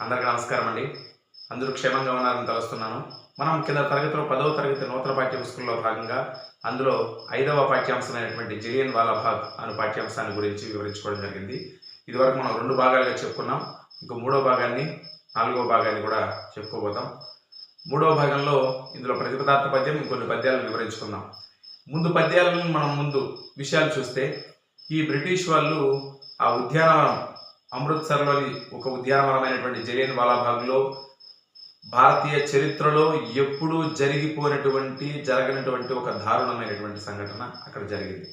అందరికీ నమస్కారం అండి. అందరూ క్షేమంగా ఉన్నారని తలుస్తున్నాను. మనం కింద తరగతిలో పదవ తరగతి నూతన పాఠ్యాంశంలో భాగంగా అందులో ఐదవ పాఠ్యాంశమైనటువంటి జిలియన్ వాలాభాగ్ అనే పాఠ్యాంశాన్ని గురించి వివరించుకోవడం జరిగింది. ఇదివరకు మనం రెండు భాగాలుగా చెప్పుకున్నాం. ఇంకో మూడో భాగాన్ని నాలుగో భాగాన్ని కూడా చెప్పుకోబోతాం. మూడవ భాగంలో ఇందులో ప్రతిపదార్థ పద్యం ఇంకొన్ని పద్యాలను వివరించుకుందాం. ముందు పద్యాలను మనం ముందు విషయాలు చూస్తే ఈ బ్రిటిష్ వాళ్ళు ఆ ఉద్యానవనం అమృత్సర్లోని ఒక ఉద్యానవనమైనటువంటి జలియన్ వాలాబాగ్లో భారతీయ చరిత్రలో ఎప్పుడూ జరిగిపోయినటువంటి జరగనటువంటి ఒక దారుణమైనటువంటి సంఘటన అక్కడ జరిగింది.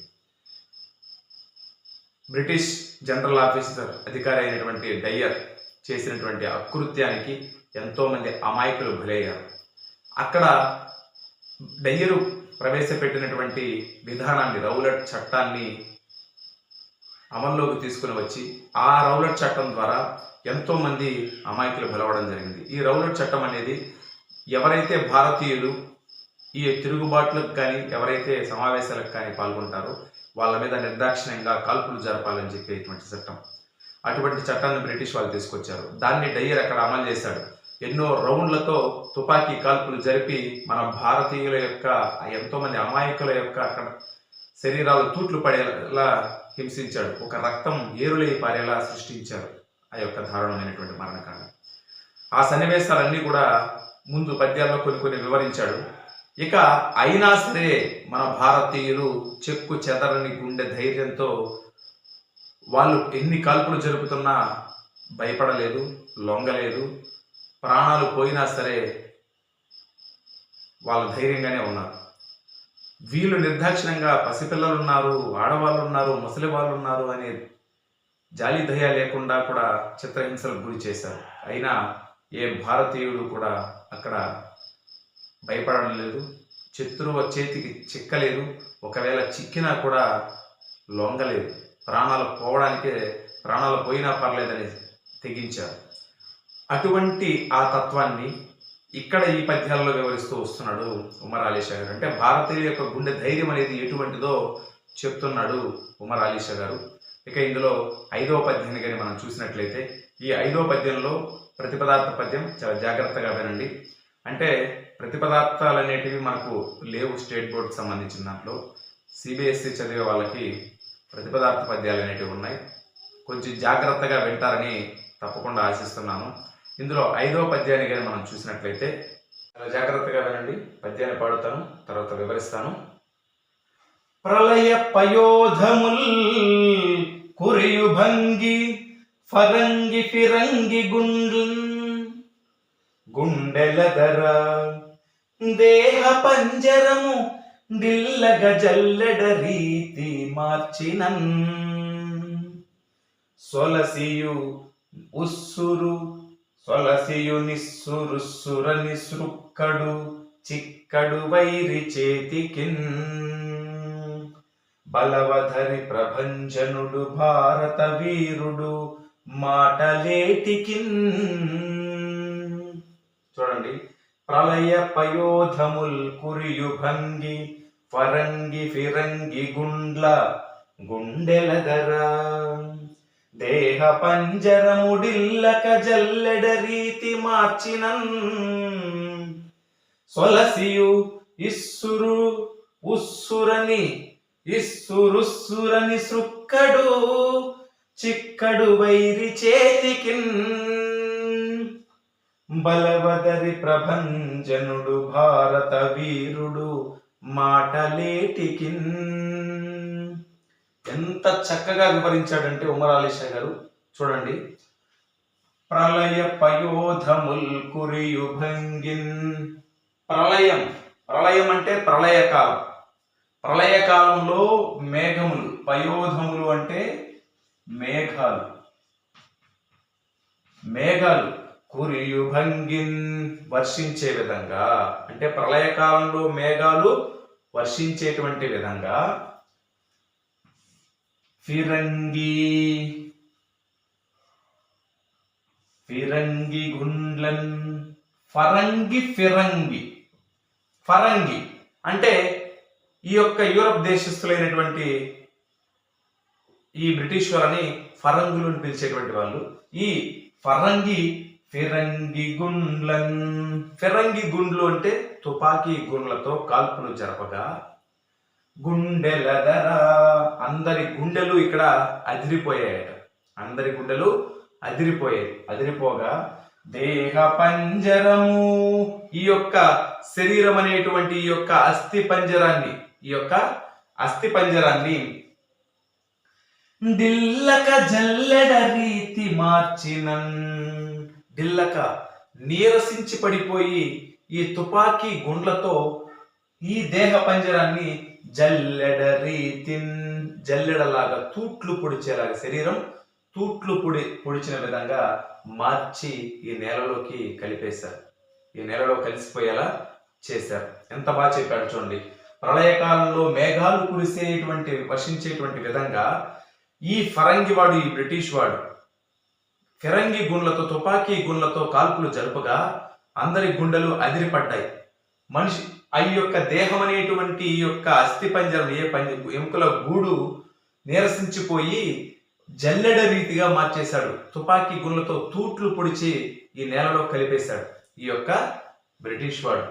బ్రిటిష్ జనరల్ ఆఫీసర్ అధికారి అయినటువంటి డయ్యర్ చేసినటువంటి అకృత్యానికి ఎంతోమంది అమాయకులు బలయ్యారు. అక్కడ డయ్యరు ప్రవేశపెట్టినటువంటి విధానాన్ని రౌలట్ చట్టాన్ని అమల్లోకి తీసుకుని వచ్చి ఆ రౌలట్ చట్టం ద్వారా ఎంతోమంది అమాయకులు పిలవడం జరిగింది. ఈ రౌలట్ చట్టం అనేది ఎవరైతే భారతీయులు ఈ తిరుగుబాట్లకు కానీ ఎవరైతే సమావేశాలకు కానీ పాల్గొంటారో వాళ్ళ మీద నిర్దాక్షిణ్యంగా కాల్పులు జరపాలని చెప్పేటువంటి చట్టం. అటువంటి చట్టాన్ని బ్రిటిష్ వాళ్ళు తీసుకొచ్చారు. దాన్ని డయ్యర్ అక్కడ అమలు చేశాడు. ఎన్నో రౌండ్లతో తుపాకీ కాల్పులు జరిపి మన భారతీయుల యొక్క ఎంతోమంది అమాయకుల యొక్క అక్కడ శరీరాలు తూట్లు పడేలా హింసించాడు. ఒక రక్తం ఏరులై పారేలా సృష్టించారు ఆ యొక్క దారుణమైనటువంటి మరణకాండ. ఆ సన్నివేశాలన్నీ కూడా ముందు పద్యాల్లో కొన్ని కొన్ని వివరించాడు. ఇక అయినా సరే మన భారతీయులు చెక్కు చెదరని గుండె ధైర్యంతో వాళ్ళు ఎన్ని కాల్పులు జరుపుతున్నా భయపడలేదు లొంగలేదు. ప్రాణాలు పోయినా సరే వాళ్ళు ధైర్యంగానే ఉన్నారు. వీళ్ళు నిర్దాక్షిణ్యంగా పసిపిల్లలు ఉన్నారు ఆడవాళ్ళు ఉన్నారు ముసలి వాళ్ళు ఉన్నారు అనే జాలి దయ లేకుండా కూడా చిత్రహింసలకు గురి చేశారు. అయినా ఏ భారతీయుడు కూడా అక్కడ భయపడడం లేదు శత్రువు చేతికి చిక్కలేదు ఒకవేళ చిక్కినా కూడా లొంగలేదు. ప్రాణాలు పోవడానికే ప్రాణాలు పోయినా పర్లేదని తెగించారు. అటువంటి ఆ తత్వాన్ని ఇక్కడ ఈ పద్యాలలో వివరిస్తూ వస్తున్నాడు ఉమర్ అలీ గారు. అంటే భారతీయుల యొక్క గుండె ధైర్యం అనేది ఎటువంటిదో చెప్తున్నాడు ఉమర్ అలీ గారు. ఇక ఇందులో ఐదవ పద్యాన్ని కానీ మనం చూసినట్లయితే ఈ ఐదవ పద్యంలో ప్రతిపదార్థ పద్యం చాలా జాగ్రత్తగా వినండి. అంటే ప్రతిపదార్థాలు అనేటివి మనకు లేవు స్టేట్ బోర్డుకి సంబంధించిన దాంట్లో. సిబిఎస్సి చదివే వాళ్ళకి ప్రతిపదార్థ పద్యాలు అనేటివి ఉన్నాయి. కొంచెం జాగ్రత్తగా వింటారని తప్పకుండా ఆశిస్తున్నాను. ఇందులో ఐదవ పద్యాన్ని కానీ మనం చూసినట్లయితే చాలా జాగ్రత్తగా వినండి. పద్యాన్ని పాడుతాను తర్వాత వివరిస్తాను. ప్రళయ పయోధముల్ కురియు భంగి ఫరంగి ఫిరంగి గుండ్లు. గుండెలదర దేహ పంజరము దిల్లగ జల్లెడ రీతి మార్చినన్. సొలసియు ఉస్సురు సొలసియు నిస్సురుస్సుర నిసృక్కడు చిక్కడు వైరి చేతికిన్. బలవధరి ప్రభంజనుడు భారత వీరుడు మాటలేటికిన్ చూడండి ప్రళయ పయోధముల్ కురియు భంగి ఫరంగి ఫిరంగి గుండ్ల గుండెలదర దేహ పంజరముడిల్లక జల్లెడ రీతి మార్చినన్. సొలసియు ఇస్సురు ఉస్సురని ఇస్సురుస్సురని సుక్కడు చిక్కడు వైరి చేతికిన్. బలవదరి ప్రభంజనుడు భారత వీరుడు మాటలేటికిన్. ఎంత చక్కగా వివరించాడంటే ఉమర్ అలీషా గారు. చూడండి. ప్రళయ పయోధముల్ కురియుభంగిన్ ప్రళయం. ప్రళయం అంటే ప్రళయకాలం. ప్రళయకాలంలో మేఘములు. పయోధములు అంటే మేఘాలు. మేఘాలు. కురియుభంగిన్ వర్షించే విధంగా. అంటే ప్రళయకాలంలో మేఘాలు వర్షించేటువంటి విధంగా ఫిరంగి. ఫిరంగి గుండ్లన్ ఫరంగి ఫిరంగి. ఫరంగి అంటే ఈ యొక్క యూరప్ దేశస్థులైనటువంటి ఈ బ్రిటిష్ వాళ్ళని ఫరంగులు అని పిలిచేటువంటి వాళ్ళు. ఈ ఫరంగి ఫిరంగి గుండ్లన్ ఫిరంగి గుండ్లు అంటే తుపాకీ గుండ్లతో కాల్పులు జరపగా గుండెల అందరి గుండెలు ఇక్కడ అదిరిపోయాయట. అందరి గుండెలు అదిరిపోయాయి. అదిరిపోగా దేహ పంజరము ఈ యొక్క శరీరం అనేటువంటి ఈ యొక్క అస్థి పంజరాన్ని ఈ యొక్క అస్థి పంజరాన్ని దిల్లక జల్లెడ రీతి మార్చినన్. దిల్లక నీరసించి పడిపోయి ఈ తుపాకీ గుండ్లతో ఈ దేహ పంజరాన్ని జల్లెడ రీతిన్ జల్లెడలాగా తూట్లు పొడిచేలాగా శరీరం తూట్లు పొడి పొడిచిన విధంగా మార్చి ఈ నేలలోకి కలిపేశారు. ఈ నేలలో కలిసిపోయేలా చేశారు. ఎంత బాగా చెప్పాడు చూడండి. ప్రళయకాలంలో మేఘాలు కురిసేటువంటి వర్షించేటువంటి విధంగా ఈ ఫరంగి వాడు ఈ బ్రిటిష్ వాడు ఫిరంగి గుండ్లతో తుపాకీ గుండ్లతో కాల్పులు జరుపగా అందరి గుండెలు అదిరిపడ్డాయి. మనిషి ఆ యొక్క దేహం అనేటువంటి ఈ యొక్క అస్థి పంజరం ఏ పంజ ఎముకల గూడు నీరసించిపోయి జల్లెడ రీతిగా మార్చేశాడు. తుపాకీ గుండ్లతో తూట్లు పొడిచి ఈ నేలలో కలిపేశాడు. ఈ యొక్క బ్రిటిష్ వాడు.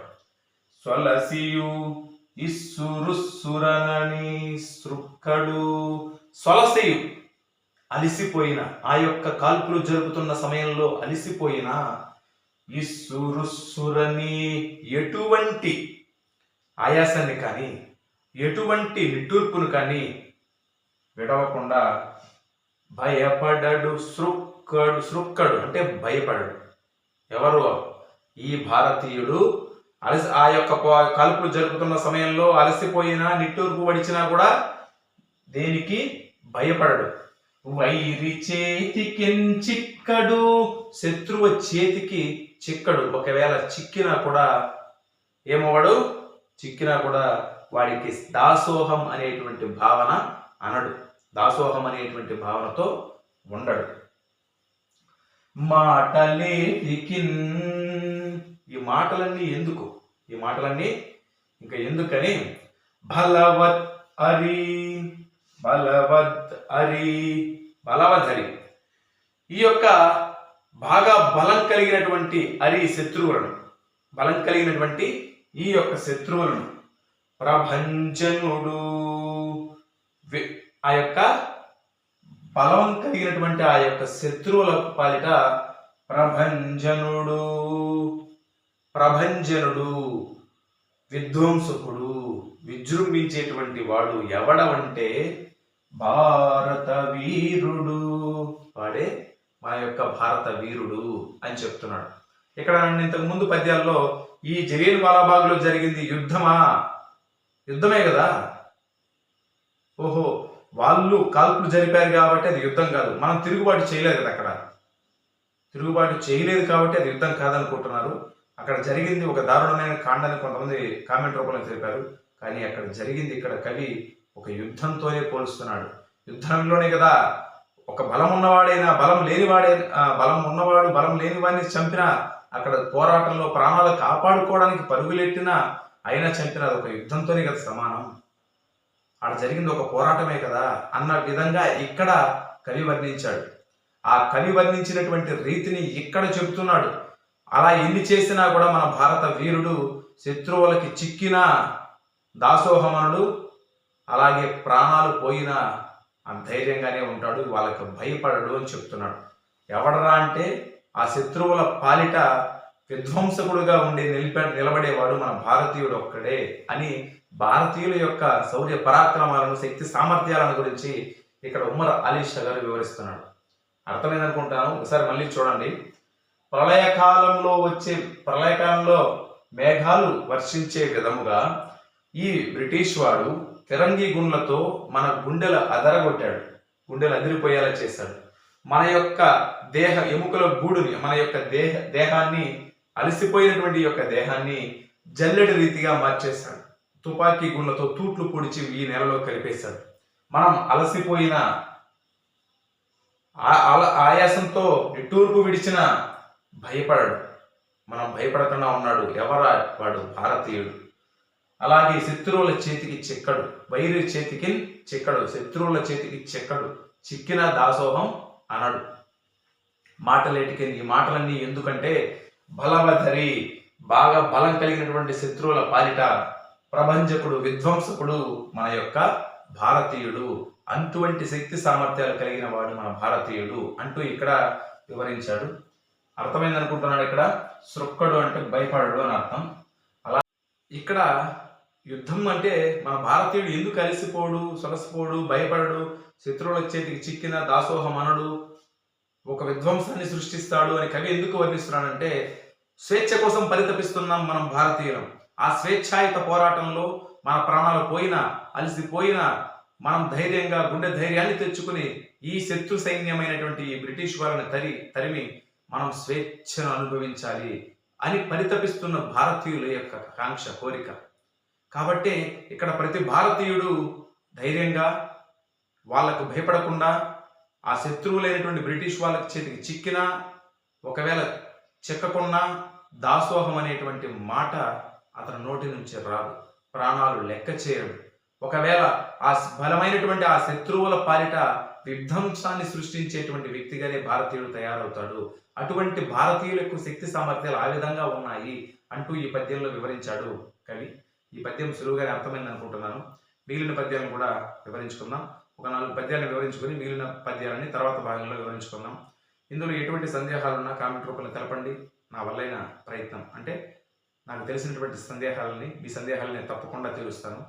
సొలసియు ఇస్సురుస్సురనని సృక్కడు సొలసియు అలిసిపోయిన ఆ యొక్క కాల్పులు జరుపుతున్న సమయంలో అలిసిపోయిన ఇస్సురుస్సురని ఎటువంటి ఆయాసాన్ని కానీ ఎటువంటి నిట్టూర్పును కానీ విడవకుండా భయపడడు శృక్కడు శృక్కడు అంటే భయపడడు. ఎవరు? ఈ భారతీయుడు. అలసి ఆ యొక్క కలుపులు జరుపుతున్న సమయంలో అలసిపోయినా నిట్టూర్పు వడిచినా కూడా దేనికి? భయపడడు. వైరి చేతికి చిక్కడు శత్రువు చేతికి చిక్కడు. ఒకవేళ చిక్కినా కూడా ఏమవడు చిక్కినా కూడా వాడికి దాసోహం అనేటువంటి భావన అనడు. దాసోహం అనేటువంటి భావనతో ఉండడు. మాటలేటికిన్ ఈ మాటలన్నీ ఎందుకు? ఈ మాటలన్నీ ఇంకా ఎందుకని? బలవత్ అరి బలవద్ అరి బలవద్ హరి ఈ యొక్క బాగా బలం కలిగినటువంటి అరి శత్రువులను బలం కలిగినటువంటి ఈ యొక్క శత్రువులను ప్రభంజనుడు. ఆ యొక్క బలం కలిగినటువంటి ఆ యొక్క శత్రువుల పాలిట ప్రభంజనుడు. ప్రభంజనుడు విధ్వంసకుడు విజృంభించేటువంటి వాడు ఎవడవంటే భారత వీరుడు. వాడే మా యొక్క భారత వీరుడు అని చెప్తున్నాడు. ఇక్కడ నేను ఇంతకు ముందు పద్యాల్లో ఈ జలియన్ వాలాబాగ్లో జరిగింది యుద్ధమా? యుద్ధమే కదా? ఓహో వాళ్ళు కాల్పులు జరిపారు కాబట్టి అది యుద్ధం కాదు. మనం తిరుగుబాటు చేయలేదు కదా అక్కడ? తిరుగుబాటు చేయలేదు కాబట్టి అది యుద్ధం కాదనుకుంటున్నారు. అక్కడ జరిగింది ఒక దారుణమైన కాండని కొంతమంది కామెంట్ రూపంలో తెలిపారు. కానీ అక్కడ జరిగింది ఇక్కడ కవి ఒక యుద్ధంతోనే పోలుస్తున్నాడు. యుద్ధంలోనే కదా ఒక బలం ఉన్నవాడైనా బలం లేనివాడైనా బలం ఉన్నవాడు బలం లేని వాడిని చంపినా అక్కడ పోరాటంలో ప్రాణాలు కాపాడుకోవడానికి పరుగులెట్టినా అయినా చంపినా ఒక యుద్ధంతోనే కదా సమానం. ఆడ జరిగింది ఒక పోరాటమే కదా అన్న విధంగా ఇక్కడ కవి వర్ణించాడు. ఆ కవి వర్ణించినటువంటి రీతిని ఇక్కడ చెబుతున్నాడు. అలా ఎన్ని చేసినా కూడా మన భారత వీరుడు శత్రువులకి చిక్కిన దాసోహమనుడు అలాగే ప్రాణాలు పోయిన ధైర్యంగానే ఉంటాడు వాళ్ళకి భయపడడు అని చెప్తున్నాడు. ఎవడరా అంటే ఆ శత్రువుల పాలిట విధ్వంసకుడుగా ఉండి నిలిప నిలబడేవాడు మన భారతీయుడు ఒక్కడే అని భారతీయుల యొక్క శౌర్య పరాక్రమాలను శక్తి సామర్థ్యాలను గురించి ఇక్కడ ఉమ్మర్ అలీ షగర్ గారు వివరిస్తున్నాడు. అర్థమైందనుకుంటాను? ఒకసారి మళ్ళీ చూడండి. ప్రళయకాలంలో వచ్చే ప్రళయకాలంలో మేఘాలు వర్షించే విధముగా ఈ బ్రిటిష్ వాడు తిరంగి గుండ్లతో మన గుండెల అదరగొట్టాడు. గుండెలు అదిరిపోయేలా చేశాడు. మన యొక్క దేహ ఎముకల గూడుని మన యొక్క దేహ దేహాన్ని అలసిపోయినటువంటి యొక్క దేహాన్ని జల్లెడి రీతిగా మార్చేశాడు. తుపాకీ గుండ్లతో తూట్లు పొడిచి ఈ నెలలో కలిపేశాడు. మనం అలసిపోయిన ఆ- ఆయాసంతో నిట్టూర్పు విడిచిన భయపడడు. మనం భయపడకుండా ఉన్నాడు. ఎవరా వాడు? భారతీయుడు. అలాగే శత్రువుల చేతికి చిక్కడు. వైరి చేతికి చిక్కడు. శత్రువుల చేతికి చిక్కడు. చిక్కిన దాసోహం అనడు. మాటలేటికి ఈ మాటలన్నీ ఎందుకంటే బలవధరి బాగా బలం కలిగినటువంటి శత్రువుల పాలిట ప్రభంజకుడు విధ్వంసకుడు మన యొక్క భారతీయుడు. అటువంటి శక్తి సామర్థ్యాలు కలిగిన వాడు మన భారతీయుడు అంటూ ఇక్కడ వివరించాడు. అర్థమైంది అనుకుంటున్నాడు ఇక్కడ? సృక్కడు అంటే భయపడడు అని అర్థం. అలా ఇక్కడ యుద్ధం అంటే మన భారతీయుడు ఎందుకు అలసిపోడు సొలసిపోడు భయపడడు? శత్రువుల చేతికి చిక్కిన దాసోహ మనడు ఒక విధ్వంసాన్ని సృష్టిస్తాడు అని కవి ఎందుకు వర్ణిస్తున్నాడంటే స్వేచ్ఛ కోసం పరితపిస్తున్నాం మనం భారతీయులం. ఆ స్వేచ్ఛాయుత పోరాటంలో మన ప్రాణాలు పోయినా అలసిపోయినా మనం ధైర్యంగా గుండె ధైర్యాన్ని తెచ్చుకుని ఈ శత్రు సైన్యమైనటువంటి ఈ బ్రిటిష్ వారిని తరి తరిమి మనం స్వేచ్ఛను అనుభవించాలి అని పరితపిస్తున్న భారతీయుల యొక్క కాంక్ష కోరిక. కాబట్టి ఇక్కడ ప్రతి భారతీయుడు ధైర్యంగా వాళ్ళకు భయపడకుండా ఆ శత్రువులైనటువంటి బ్రిటిష్ వాళ్ళకి చేతికి చిక్కినా ఒకవేళ చిక్కకుండా దాసోహం అనేటువంటి మాట అతని నోటి నుంచి రాదు. ప్రాణాలు లెక్క చేయడు ఒకవేళ ఆ బలమైనటువంటి ఆ శత్రువుల పాలిట విధ్వంసాన్ని సృష్టించేటువంటి వ్యక్తిగానే భారతీయుడు తయారవుతాడు. అటువంటి భారతీయులకు శక్తి సామర్థ్యాలు ఆ విధంగా ఉన్నాయి అంటూ ఈ పద్యంలో వివరించాడు కవి. ఈ పద్యం సులువుగానే అర్థమైంది అనుకుంటున్నాను. మిగిలిన పద్యాలను కూడా వివరించుకుందాం. ఒక నాలుగు పద్యాలను వివరించుకొని మిగిలిన పద్యాలని తర్వాత భాగంలో వివరించుకుందాం. ఇందులో ఎటువంటి సందేహాలున్నా కామెంట్ రూపంలో తెలపండి. నా వల్లైన ప్రయత్నం. అంటే నాకు తెలిసినటువంటి సందేహాలని మీ సందేహాలను తప్పకుండా తీరుస్తాను.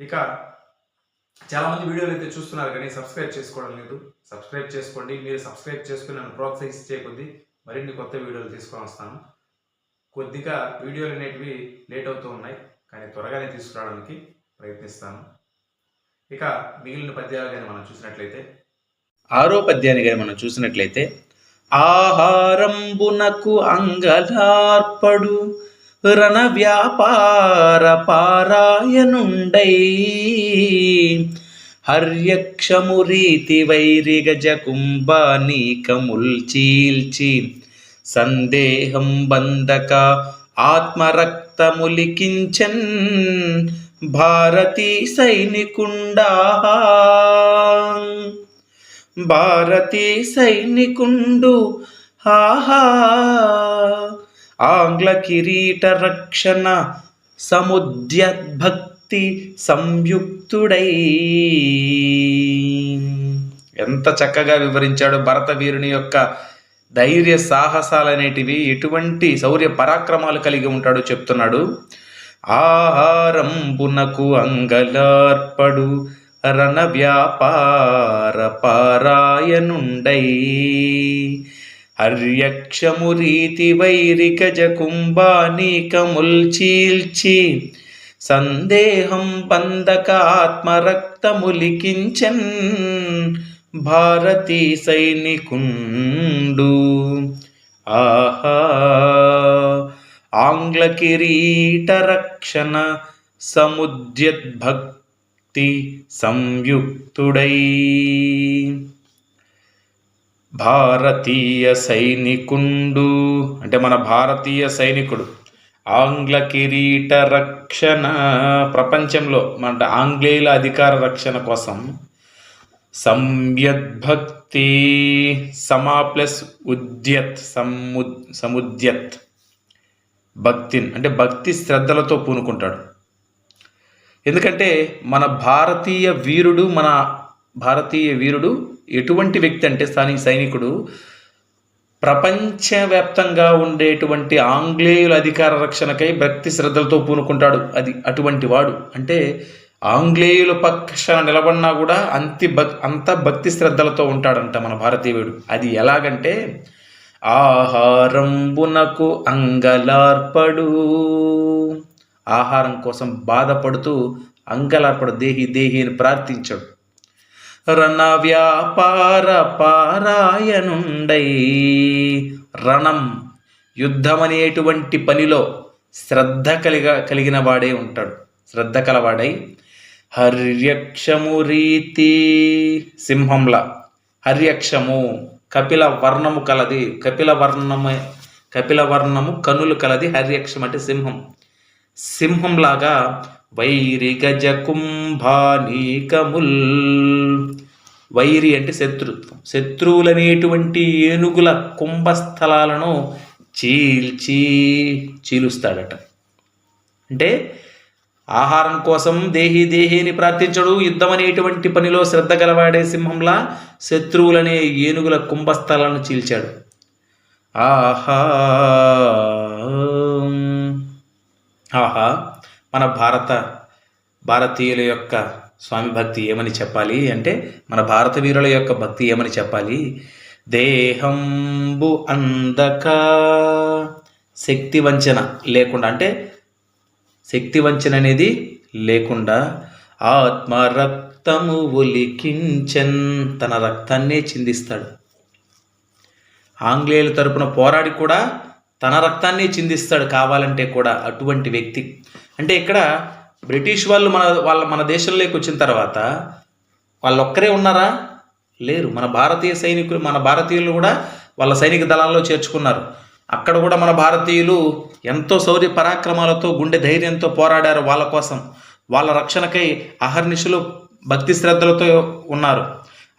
ఇక చాలామంది వీడియోలు అయితే చూస్తున్నారు కానీ సబ్స్క్రైబ్ చేసుకోవడం లేదు. సబ్స్క్రైబ్ చేసుకోండి. మీరు సబ్స్క్రైబ్ చేసుకుని నన్ను ప్రోత్సహించే కొద్దీ మరిన్ని కొత్త వీడియోలు తీసుకొని వస్తాను. కొద్దిగా వీడియోలు అనేటివి లేట్ అవుతూ ఉన్నాయి. కానీ త్వరగానే తీసుకురావడానికి ప్రయత్నిస్తాను. ఇక మిగిలిన పద్యాలు కానీ మనం చూసినట్లయితే. ఆరో పద్యాన్ని కానీ మనం చూసినట్లయితే ఆహారంబునకు అంగలార్పడు రణ వ్యాపార పారాయణుండై హర్యక్షము రీతి వైరి గజ కుంభానీకముల్ చీల్చి సందేహం బంధక ఆత్మరక్తములికించన్ భారతీ సైనికుండా. భారతీ సైనికుండు. ఆహా. ఆంగ్ల కిరీట రక్షణ సముద్యద్భక్తి సంయుక్తుడై. ఎంత చక్కగా వివరించాడు భరత వీరుని యొక్క ధైర్య సాహసాలనేటివి ఎటువంటి శౌర్య పరాక్రమాలు కలిగి ఉంటాడో చెప్తున్నాడు. ఆహారం పునకు అంగలార్పడు రణ వ్యాపార పారాయణుండై. హర్యక్షము రీతి వైరిక జకుంభానీకముల్ చీల్చి సందేహం బంధక ఆత్మరక్తములికించన్ భారతీ సైనికుండు. ఆహా! ఆంగ్ల కిరీట రక్షణ సముద్యద్భక్తి సంయుక్తుడై. భారతీయ సైనికుండు అంటే మన భారతీయ సైనికుడు. ఆంగ్ల కిరీట రక్షణ ప్రపంచంలో మన ఆంగ్లేయుల అధికార రక్షణ కోసం సంయద్భక్తి సమా ప్లస్ ఉద్యత్ సము సముద్యత్. భక్తిన్ అంటే భక్తి శ్రద్ధలతో పూనుకుంటాడు. ఎందుకంటే మన భారతీయ వీరుడు మన భారతీయ వీరుడు ఎటువంటి వ్యక్తి అంటే స్థానిక సైనికుడు ప్రపంచవ్యాప్తంగా ఉండేటువంటి ఆంగ్లేయుల అధికార రక్షణకై భక్తి శ్రద్ధలతో పూనుకుంటాడు. అది అటువంటి వాడు. అంటే ఆంగ్లేయుల పక్షాన నిలబడినా కూడా అంతి భక్ అంత భక్తి శ్రద్ధలతో ఉంటాడంట మన భారతీయుడు. అది ఎలాగంటే ఆహారంబునకు అంగలార్పడు. ఆహారం కోసం బాధపడుతూ అంగలార్పడు దేహి దేహి అని ప్రార్థించాడు. రణ వ్యాపార పారాయణుండై రణం యుద్ధమనేటువంటి పనిలో శ్రద్ధ కలిగ కలిగిన వాడే ఉంటాడు. శ్రద్ధ కలవాడై హర్యక్షము రీతి సింహంలా. హర్యక్షము కపిల వర్ణము కలది కపిల వర్ణమే కపిల వర్ణము కనులు కలది హర్యక్షం అంటే సింహం. సింహంలాగా వైరి గజ కుంభానీకముల్ వైరి అంటే శత్రుత్వం. శత్రువులనేటువంటి ఏనుగుల కుంభస్థలాలను చీల్చి చీలుస్తాడట. అంటే ఆహారం కోసం దేహి దేహిని ప్రార్థించడు. యుద్ధమనేటువంటి పనిలో శ్రద్ధ గలవాడే సింహంలా శత్రువులనే ఏనుగుల కుంభస్థలాలను చీల్చాడు. ఆహా. ఆహా. మన భారత భారతీయుల యొక్క స్వామి భక్తి ఏమని చెప్పాలి అంటే మన భారత వీరుల యొక్క భక్తి ఏమని చెప్పాలి? దేహంబు అందక శక్తి వంచన లేకుండా అంటే శక్తి వంచన అనేది లేకుండా ఆత్మ రక్తము ఒలికించన్ తన రక్తాన్నే చిందిస్తాడు. ఆంగ్లేయుల తరపున పోరాడి కూడా తన రక్తాన్నే చిందిస్తాడు కావాలంటే కూడా అటువంటి వ్యక్తి. అంటే ఇక్కడ బ్రిటిష్ వాళ్ళు మన వాళ్ళ మన దేశంలోకి వచ్చిన తర్వాత వాళ్ళు ఒక్కరే ఉన్నారా? లేరు. మన భారతీయ సైనికులు మన భారతీయులు కూడా వాళ్ళ సైనిక దళాల్లో చేర్చుకున్నారు. అక్కడ కూడా మన భారతీయులు ఎంతో శౌర్య పరాక్రమాలతో గుండె ధైర్యంతో పోరాడారు వాళ్ళ కోసం. వాళ్ళ రక్షణకై అహర్నిశలు భక్తి శ్రద్ధలతో ఉన్నారు.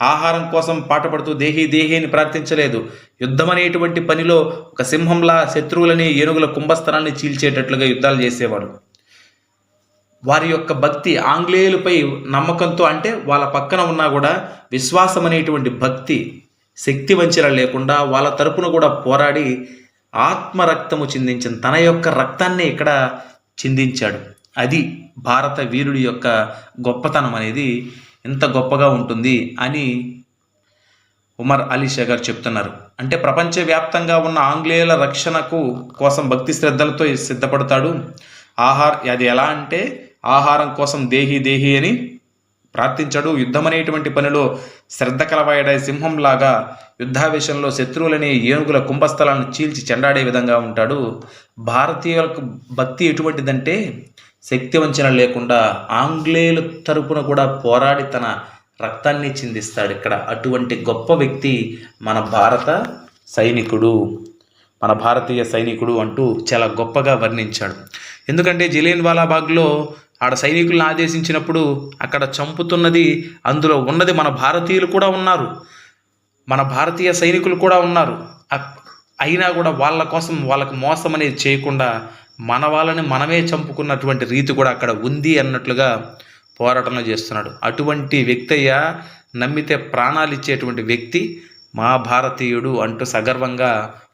ఆహారం కోసం పాటుపడుతూ దేహి దేహిని ప్రార్థించలేదు. యుద్ధం అనేటువంటి పనిలో ఒక సింహంలా శత్రువులని ఏనుగుల కుంభస్థలాన్ని చీల్చేటట్లుగా యుద్ధాలు చేసేవాడు. వారి యొక్క భక్తి ఆంగ్లేయులపై నమ్మకంతో అంటే వాళ్ళ పక్కన ఉన్నా కూడా విశ్వాసం అనేటువంటి భక్తి శక్తి వంచన లేకుండా వాళ్ళ తరపున కూడా పోరాడి ఆత్మ రక్తము చిందించిన తన యొక్క రక్తాన్ని ఇక్కడ చిందించాడు. అది భారత వీరుడి యొక్క గొప్పతనం అనేది ఎంత గొప్పగా ఉంటుంది అని ఉమర్ అలీ షా గారు చెప్తున్నారు. అంటే ప్రపంచవ్యాప్తంగా ఉన్న ఆంగ్లేయుల రక్షణకు కోసం భక్తి శ్రద్ధలతో సిద్ధపడతాడు. ఆహార అది ఎలా అంటే ఆహారం కోసం దేహి దేహి అని ప్రార్థించడు. యుద్ధం అనేటువంటి పనిలో శ్రద్ధ కలవాయడే సింహంలాగా యుద్ధావేశంలో శత్రువులని ఏనుగుల కుంభస్థలాలను చీల్చి చెండాడే విధంగా ఉంటాడు. భారతీయులకు భక్తి ఎటువంటిదంటే శక్తి వంచన లేకుండా ఆంగ్లేయుల తరపున కూడా పోరాడి తన రక్తాన్ని చిందిస్తాడు ఇక్కడ. అటువంటి గొప్ప వ్యక్తి మన భారత సైనికుడు. మన భారతీయ సైనికుడు అంటూ చాలా గొప్పగా వర్ణించాడు. ఎందుకంటే జలియన్ వాలాబాగ్లో ఆడ సైనికులను ఆదేశించినప్పుడు అక్కడ చంపుతున్నది అందులో ఉన్నది మన భారతీయులు కూడా ఉన్నారు. మన భారతీయ సైనికులు కూడా ఉన్నారు. అయినా కూడా వాళ్ళ కోసం వాళ్ళకు మోసం అనేది చేయకుండా మన వాళ్ళని మనమే చంపుకున్నటువంటి రీతి కూడా అక్కడ ఉంది అన్నట్లుగా పోరాటంలో చేస్తున్నాడు. అటువంటి వ్యక్తి అయ్యా నమ్మితే ప్రాణాలు ఇచ్చేటువంటి వ్యక్తి మా భారతీయుడు అంటూ సగర్వంగా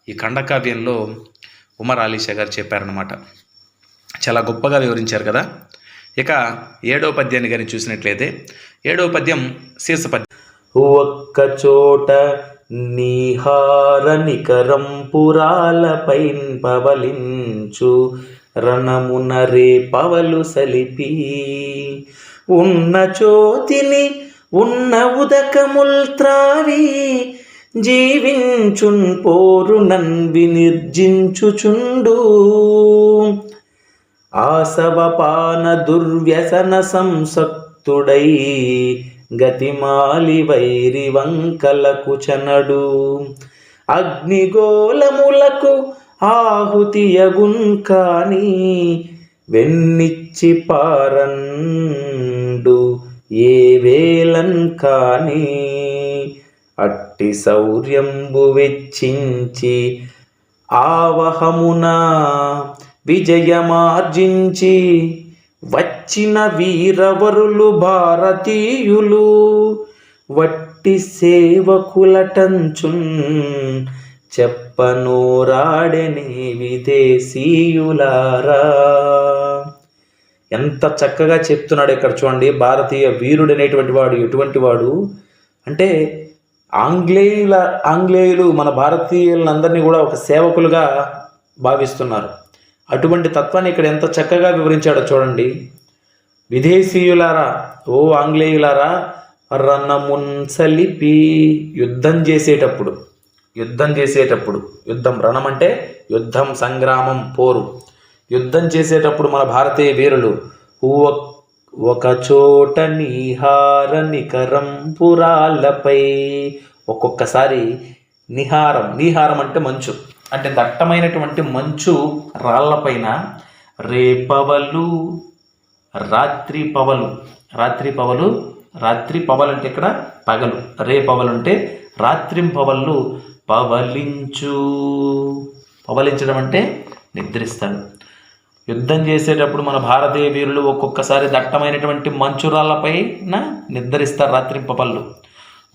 ఈ ఖండకావ్యంలో ఉమర్ అలీషా గారు చెప్పారనమాట చాలా గొప్పగా వివరించారు కదా. ఇక ఏడో పద్యాన్ని కానీ చూసినట్లయితే ఏడో పద్యం శీర్ష పద్యం. ఒక్క చోట నీహార నికరం పురాలపై పవలించు రణమున రే పవలు సలిపి. ఉన్న చోతిని ఉన్న ఉదకముల్ త్రావి జీవించున్ పోరు నన్వి నిర్జించుచుండు. ఆసవపాన దుర్వ్యసన సంసక్తుడై గతిమాలి వైరి వంకలకు చనడు. అగ్నిగోళములకు ఆహుతియగున్ కాని వెన్నిచ్చి పారండు ఏ వేలన్ కాని అట్టి శౌర్యంబు వెచ్చించి ఆవహమునా విజయమార్జించి వచ్చిన వీరవరులు భారతీయులు వట్టి సేవకులటంచున్ చెప్పనోరాడని విదేశీయులారా. ఎంత చక్కగా చెప్తున్నాడు ఇక్కడ చూడండి భారతీయ వీరుడు అనేటువంటి వాడు ఎటువంటి వాడు? అంటే ఆంగ్లేయుల ఆంగ్లేయులు మన భారతీయులందరినీ కూడా ఒక సేవకులుగా భావిస్తున్నారు. అటువంటి తత్వాన్ని ఇక్కడ ఎంత చక్కగా వివరించాడో చూడండి. విదేశీయులారా ఓ ఆంగ్లేయులారా రణమున్సలిపి యుద్ధం చేసేటప్పుడు యుద్ధం చేసేటప్పుడు యుద్ధం రణం అంటే యుద్ధం సంగ్రామం పోరు. యుద్ధం చేసేటప్పుడు మన భారతీయ వీరులు ఒ- ఒక చోట నిహార నికరంపురాలపై ఒక్కొక్కసారి నిహారం నిహారం అంటే మంచు. అంటే దట్టమైనటువంటి మంచు రాళ్ళపైన రేపవలు రాత్రి పవలు. రాత్రి పవలు రాత్రి పవలంటే ఇక్కడ పగలు. రే పవలుంటే రాత్రిం పవళ్ళు పవలించు. పవలించడం అంటే నిద్రిస్తాడు. యుద్ధం చేసేటప్పుడు మన భారతీయ వీరులు ఒక్కొక్కసారి దట్టమైనటువంటి మంచురాళ్ళపైన నిద్రిస్తారు రాత్రింపపళ్ళు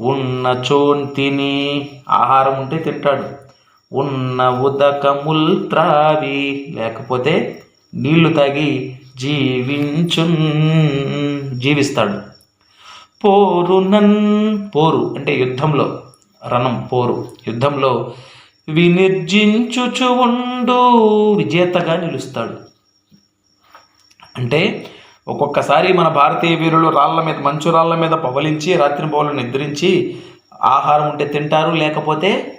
ఉన్న చోన్ తిని ఆహారం ఉంటే తింటాడు. ఉన్న ఉదకముల్ త్రావి. లేకపోతే నీళ్ళు తాగి జీవించు జీవిస్తాడు. పోరునన్ పోరు అంటే యుద్ధంలో రణం పోరు. యుద్ధంలో వినిర్జించుచు ఉండు విజేతగా నిలుస్తాడు. అంటే ఒక్కొక్కసారి మన భారతీయ వీరులు రాళ్ళ మీద మంచు రాళ్ళ మీద పవలించి రాత్రి పవలు నిద్రించి ఆహారం ఉంటే తింటారు లేకపోతే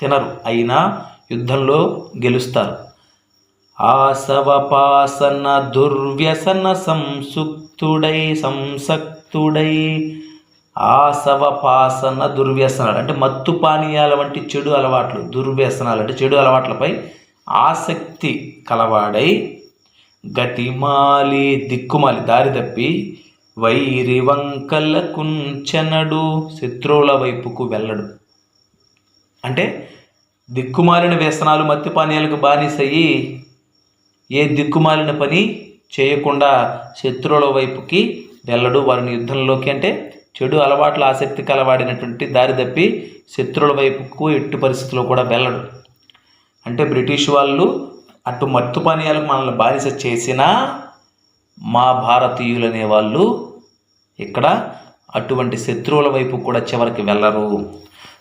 తినరు. అయినా యుద్ధంలో గెలుస్తారు. ఆసవపాసన దుర్వ్యసన సంసుక్తుడై సంసక్తుడై ఆసవపాసన దుర్వ్యసనాలు అంటే మత్తు పానీయాల వంటి చెడు అలవాట్లు దుర్వ్యసనాలు అంటే చెడు అలవాట్లపై ఆసక్తి కలవాడై గతిమాలి దిక్కుమాలి దారి తప్పి వైరి వంకల శత్రువుల వైపుకు వెళ్ళడు. అంటే దిక్కుమాలిన వ్యసనాలు మత్తి పానీయాలకు బానిసయ్యి ఏ దిక్కుమాలిన పని చేయకుండా శత్రువుల వైపుకి వెళ్ళడు. వారిని యుద్ధంలోకి అంటే చెడు అలవాట్ల ఆసక్తి కలవాడినటువంటి దారి తప్పి శత్రువుల వైపుకు ఎట్టి పరిస్థితుల్లో కూడా వెళ్ళడు. అంటే బ్రిటిష్ వాళ్ళు అటు మత్తు పానీయాలకు మనల్ని బానిస చేసినా మా భారతీయులనే వాళ్ళు ఇక్కడ అటువంటి శత్రువుల వైపు కూడా చివరికి వెళ్ళరు.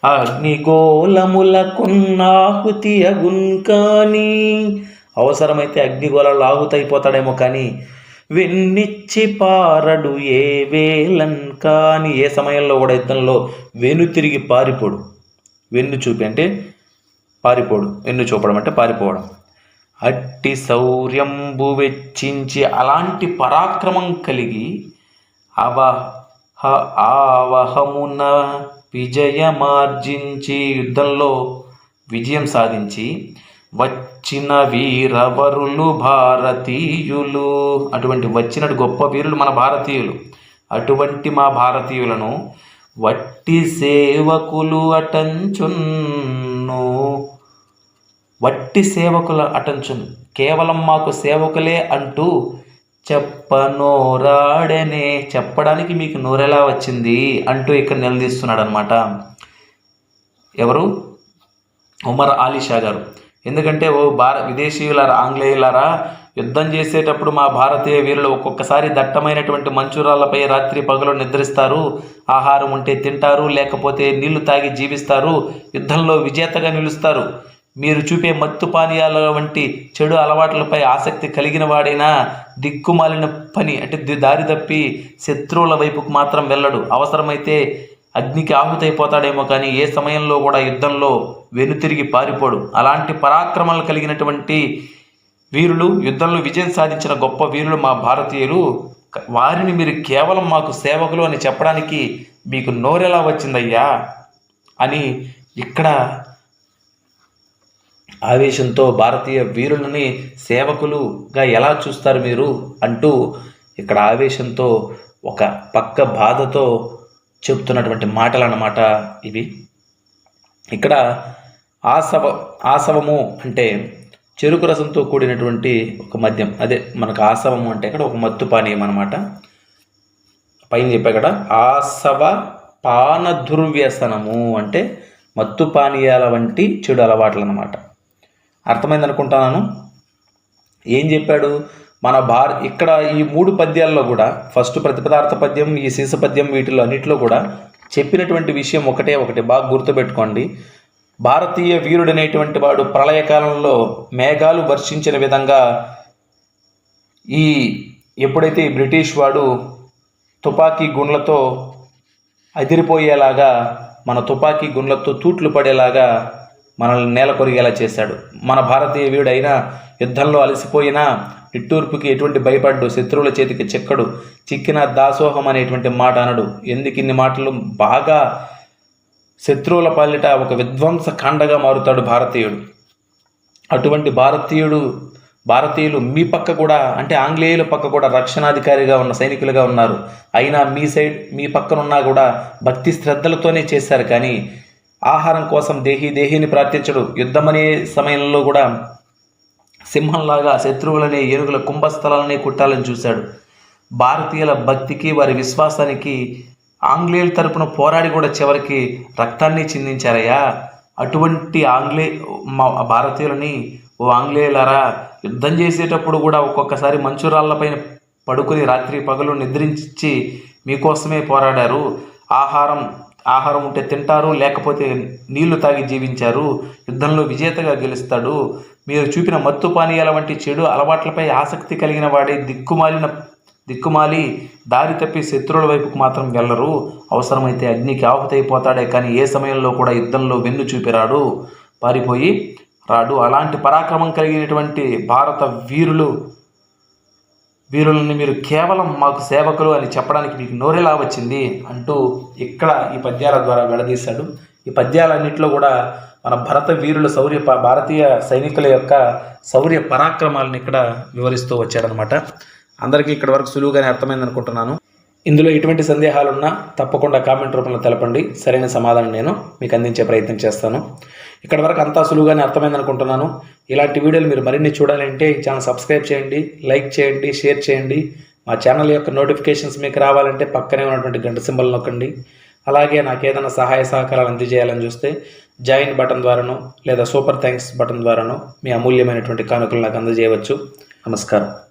అగ్నిగోళములకున్నాహుతి అగున్ కానీ అవసరమైతే అగ్నిగోళాలు ఆహుతైపోతాడేమో కానీ వెన్నిచ్చి పారడు ఏ వేలన్ కాని ఏ సమయంలో కూడా యుద్ధంలో వెను తిరిగి పారిపోడు. వెన్ను చూపి అంటే పారిపోడు. వెన్ను చూపడం అంటే పారిపోవడం. అట్టి శౌర్యంబు వెచ్చించి అలాంటి పరాక్రమం కలిగి అవహ ఆవహమున విజయమార్జించి యుద్ధంలో విజయం సాధించి వచ్చిన వీరవరులు భారతీయులు. అటువంటి వచ్చినట్టు గొప్ప వీరులు మన భారతీయులు. అటువంటి మా భారతీయులను వట్టి సేవకులు అటంచున్ను. వట్టి సేవకుల అటంచును. కేవలం మాకు సేవకులే అంటూ చెప్పనోరాడనే చెప్పడానికి మీకు నోరెలా వచ్చింది అంటూ ఇక్కడ నిలదీస్తున్నాడు అనమాట ఎవరు? ఉమర్ ఆలీషా గారు. ఎందుకంటే ఓ భార విదేశీయులారా ఆంగ్లేయులారా యుద్ధం చేసేటప్పుడు మా భారతీయ వీరులు ఒక్కొక్కసారి దట్టమైనటువంటి మంచూరాలపై రాత్రి పగలు నిద్రిస్తారు. ఆహారం ఉంటే తింటారు లేకపోతే నీళ్ళు తాగి జీవిస్తారు. యుద్ధంలో విజేతగా నిలుస్తారు. మీరు చూపే మత్తు పానీయాల వంటి చెడు అలవాట్లపై ఆసక్తి కలిగిన వాడైనా దిక్కుమాలిన పని అంటే దారి తప్పి శత్రువుల వైపుకు మాత్రం వెళ్ళడు. అవసరమైతే అగ్నికి ఆహుతైపోతాడేమో కానీ ఏ సమయంలో కూడా యుద్ధంలో వెనుతిరిగి పారిపోడు. అలాంటి పరాక్రమాలు కలిగినటువంటి వీరులు యుద్ధంలో విజయం సాధించిన గొప్ప వీరులు మా భారతీయులు. వారిని మీరు కేవలం మాకు సేవకులు అని చెప్పడానికి మీకు నోరెలా వచ్చిందయ్యా? అని ఇక్కడ ఆవేశంతో భారతీయ వీరులని సేవకులుగా ఎలా చూస్తారు మీరు? అంటూ ఇక్కడ ఆవేశంతో ఒక పక్క బాధతో చెప్తున్నటువంటి మాటలు అన్నమాట ఇవి. ఇక్కడ ఆసవ ఆసవము అంటే చెరుకు రసంతో కూడినటువంటి ఒక మద్యం. అదే మనకు ఆసవము అంటే ఇక్కడ ఒక మత్తు పానీయం అనమాట పైన చెప్పా ఇక్కడ ఆసవ పాన దుర్వ్యసనము అంటే మత్తు పానీయాల వంటి చెడు అలవాట్లు అనమాట అర్థమైంది అనుకుంటున్నాను ఏం చెప్పాడు? మన భార ఇక్కడ ఈ మూడు పద్యాల్లో కూడా ఫస్ట్ ప్రతిపదార్థ పద్యం ఈ శీర్ష పద్యం వీటిలో అన్నిటిలో కూడా చెప్పినటువంటి విషయం ఒకటే ఒకటి బాగా గుర్తుపెట్టుకోండి. భారతీయ వీరుడనేటువంటి వాడు ప్రళయకాలంలో మేఘాలు వర్షించిన విధంగా ఈ ఎప్పుడైతే ఈ బ్రిటిష్ వాడు తుపాకీ గుండ్లతో అదిరిపోయేలాగా మన తుపాకీ గుండ్లతో తూట్లు పడేలాగా మనల్ని నేల కొరిగేలా చేశాడు. మన భారతీయ వీడైనా యుద్ధంలో అలసిపోయినా నిట్టూర్పుకి ఎటువంటి భయపడ్డు శత్రువుల చేతికి చిక్కడు చిక్కిన దాసోహం అనేటువంటి మాట అనడు. ఎందుకు ఇన్ని మాటలు? బాగా శత్రువుల పాలిట ఒక విధ్వంస ఖండగా మారుతాడు భారతీయుడు. అటువంటి భారతీయుడు భారతీయులు మీ పక్క కూడా అంటే ఆంగ్లేయుల పక్క కూడా రక్షణాధికారిగా ఉన్న సైనికులుగా ఉన్నారు. అయినా మీ సైడ్ మీ పక్కనున్నా కూడా భక్తి శ్రద్ధలతోనే చేశారు కానీ ఆహారం కోసం దేహి దేహిని ప్రార్థించడు. యుద్ధమనే సమయంలో కూడా సింహంలాగా శత్రువులనే ఏనుగుల కుంభస్థలాలని కుట్టాలని చూశాడు. భారతీయుల భక్తికి వారి విశ్వాసానికి ఆంగ్లేయుల తరపున పోరాడి కూడా చివరికి రక్తాన్ని చిందించారయ్యా. అటువంటి ఆంగ్లే మా భారతీయులని ఓ ఆంగ్లేయులరా యుద్ధం చేసేటప్పుడు కూడా ఒక్కొక్కసారి మంచురాళ్ళపైన పడుకుని రాత్రి పగలు నిద్రించి మీకోసమే పోరాడారు. ఆహారం ఆహారం ఉంటే తింటారు లేకపోతే నీళ్ళు తాగి జీవించారు యుద్ధంలో విజేతగా గెలుస్తాడు. మీరు చూపిన మత్తు పానీయాల వంటి చెడు అలవాట్లపై ఆసక్తి కలిగిన వాడే దిక్కుమాలిన దిక్కుమాలి దారి తప్పి శత్రువుల వైపుకు మాత్రం వెళ్ళరు. అవసరమైతే అగ్నికి ఆహుతైపోతాడే కానీ ఏ సమయంలో కూడా యుద్ధంలో వెన్ను చూపిరాడు. పారిపోయి రాడు. అలాంటి పరాక్రమం కలిగినటువంటి భారత వీరులు వీరులను మీరు కేవలం మాకు సేవకులు అని చెప్పడానికి మీకు నోరెలా వచ్చింది అంటూ ఇక్కడ ఈ పద్యాల ద్వారా విడదీశాడు ఈ పద్యాలన్నింటిలో కూడా మన భరత వీరుల శౌర్య ప- భారతీయ సైనికుల యొక్క శౌర్య పరాక్రమాలను ఇక్కడ వివరిస్తూ వచ్చాడనమాట అందరికీ ఇక్కడ వరకు సులువుగానే అర్థమైంది అనుకుంటున్నాను ఇందులో ఎటువంటి సందేహాలున్నా తప్పకుండా కామెంట్ రూపంలో తెలపండి. సరైన సమాధానం నేను మీకు అందించే ప్రయత్నం చేస్తాను. ఇక్కడ వరకు అంతా సులువుగానే అర్థమైంది అనుకుంటున్నాను ఇలాంటి వీడియోలు మీరు మరిన్ని చూడాలంటే ఈ ఛానల్ సబ్స్క్రైబ్ చేయండి లైక్ చేయండి షేర్ చేయండి. మా ఛానల్ యొక్క నోటిఫికేషన్స్ మీకు రావాలంటే పక్కనే ఉన్నటువంటి గంట సింబల్ నొక్కండి. అలాగే నాకు ఏదైనా సహాయ సహకారాలు అందజేయాలని చూస్తే జాయిన్ బటన్ ద్వారానో లేదా సూపర్ థ్యాంక్స్ బటన్ ద్వారానో మీ అమూల్యమైనటువంటి కానుకలు నాకు అందజేయవచ్చు. నమస్కారం.